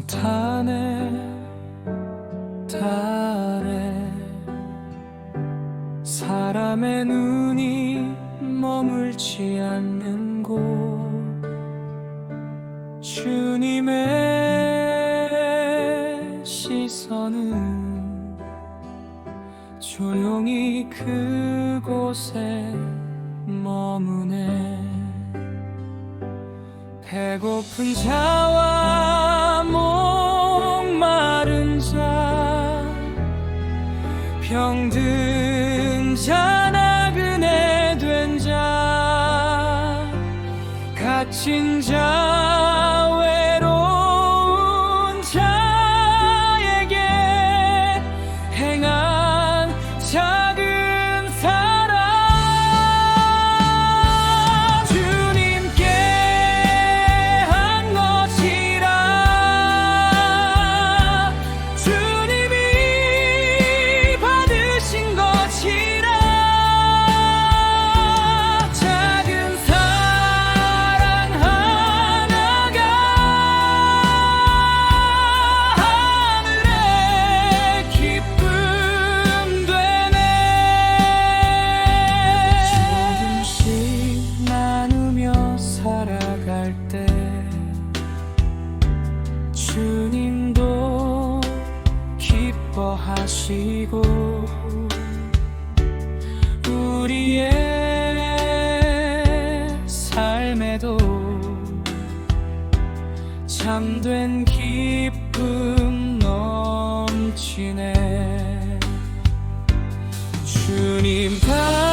성탄의 달에 사람의 눈이 머물지 않는 곳. 주님의 시선은 조용히 그곳에 머무네. 배고픈 자와 병든 자 나 그네 된자 갇힌 자 하시고 우리의 삶에도 참된 기쁨 넘치네. 주님 닫